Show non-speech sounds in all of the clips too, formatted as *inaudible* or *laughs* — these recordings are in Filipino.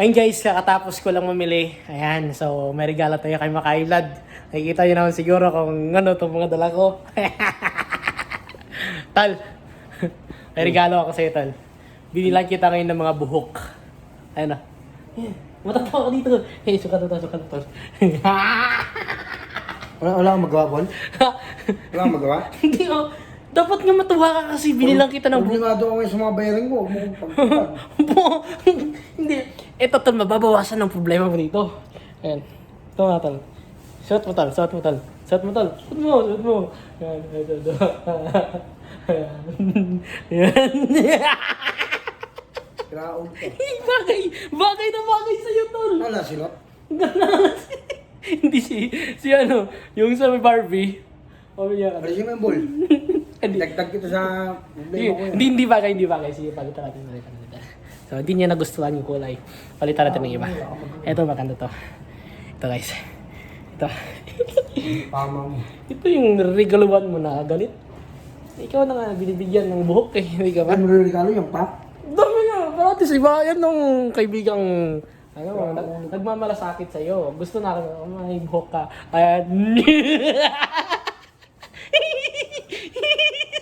Ayun guys, kakatapos ko lang mamili. Ayan, so may regalo tayo kay Makay Vlad. Nakikita nyo naman siguro kung ano itong mga dala ko. *laughs* Tal, *laughs* may regalo ako sa'yo, Tal. Binilan kita ngayon ng mga buhok. Ayun na. Matatawa ka dito. Hey, sukat na to, sukat na to. *laughs* Wala, wala kang magawa, Bon? Wala kang magawa? Hindi oh. Dapat nga matuwa ka kasi binilang kita ng buhok. Problemado ka ngayon sa mga bayaring mo. Huwag mo. Bo- *laughs* Hindi. Ito, Tal, mababawasan ng problema mo dito. Ayan. Ito nga, Tal. Suot mo, Tal. Suot mo, Tal. Suot mo, Tal. Suot mo, suot mo. Ayan, ito. Ayan. Ayan. Kiraon ka. *laughs* bagay. Bagay na bagay sa'yo, Tol. Wala silot. *laughs* Hindi si, si ano, yung sa Barbie. Alisin mo yung ball. Hindi. Dagdag kita sa Hindi, problema ko yan. hindi, hindi bagay, hindi bagay. Sige, palitan natin, palitan natin. So, hindi niya nagustuhan yung kulay. Palitan natin ng iba. Ito, maganda to. Ito, guys. Ito. Tama mo. Ito yung regaluan mo na galit. Ikaw na nga binibigyan ng buhok eh. Hindi ka ba? Ano regalo yung pap? Dami nga. Pero at least iba yan nung kaibigang ano, nag, nagmamalasakit sa'yo. Gusto na ako, may buhok ka. Kaya, *laughs*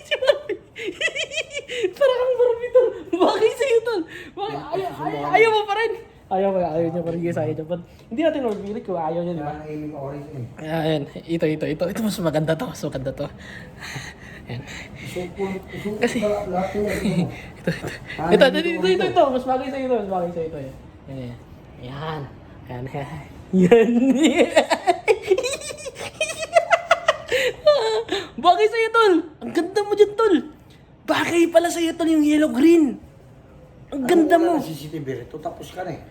Si Barbie. Parang kang Barbie tol. Bagay sa'yo tol. Bakit? Ayaw, ayaw, ayaw mo pa Ayaw mo, ayaw niya pa rin sa ayaw niya pa. Hindi natin mapilit kung ayaw niya, di ba? Aiming orange eh. Ayan, ito, ito, ito. Ito mas maganda to, mas maganda to. Ayan. Kasi-. *laughs* Ito, ito. Ito, ito, ito, ito, ito. Mas bagay sa'yo ito, mas bagay sa'yo ito. Ayan. Ayan. Ayan. Ayan. *laughs* Bagay sa'yo, tol. Ang ganda mo dyan, tol. Bagay pala sa'yo, tol, yung yellow-green. Ang ganda Ano, mo. wala na CCTV rito, tapos ka na eh.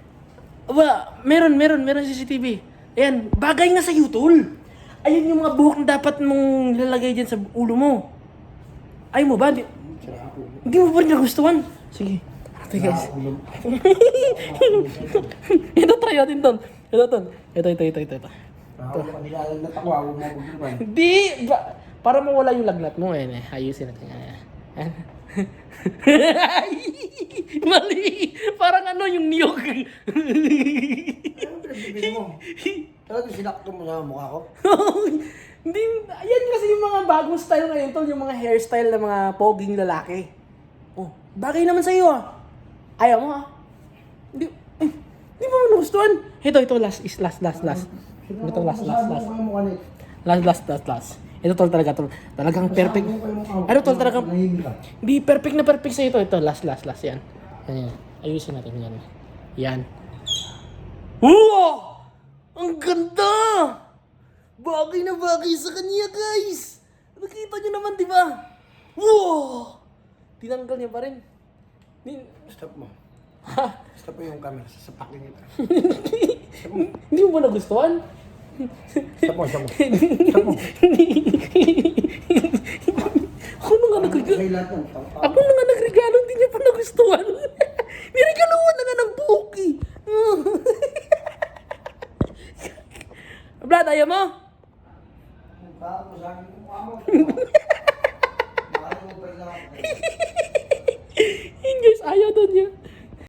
Aba, meron, meron, meron CCTV. Ayan, bagay nga sa'yo, tol. Ayun yung mga buhok na dapat mong lalagay dyan sa ulo mo. Ay mo ba? Di, hindi mo ba nagustuhan? Sige. Ate guys. *laughs* ito try natin tol. Ito tol. Ito, ito, ito, ito. ito. Hindi! Ba, para mawala yung lagnat mo, eh. Ayusin natin. Ayan. *laughs* Mali! Parang ano yung niyog. Ano pinagbibili mo? Talaga sinakto mo sa mukha ko? *laughs* Hindi, ayan kasi yung mga bagong style ngayon tol, yung mga hairstyle ng mga poging lalaki. Oh, bagay naman sa iyo ah. Ayaw mo ah. Hindi, eh, hindi mo nagustuhan. Ito, ito, last, is last, last, last. Ito, last, last, last. Last, last, last, last. Ito tol talaga tol. Talagang perfect. Ano tol talagang. Hindi, perfect na perfect sa ito. Ito, last, last, last. Yan. Yan, yan. Ayusin natin yan. Yan. Wow! Ang ganda! Bagay na bagay sa kanya, guys! Nakita niyo naman, di ba? Wow! Tinanggal niya pa rin. Ni- Stop mo. Stop mo yung camera. Sasapakin kita. *laughs* Hindi mo ba nagustuhan? Stop mo, stop mo. *laughs* Stop mo. Ako na nga nagregalo. Kaya lahat ng tao. Ako na nga nagregalo, hindi niya pa nagustuhan. *laughs* Niregaluhan na nga ng buki. *laughs* Vlad, ayaw mo? *laughs* Guys, ayaw doon niya.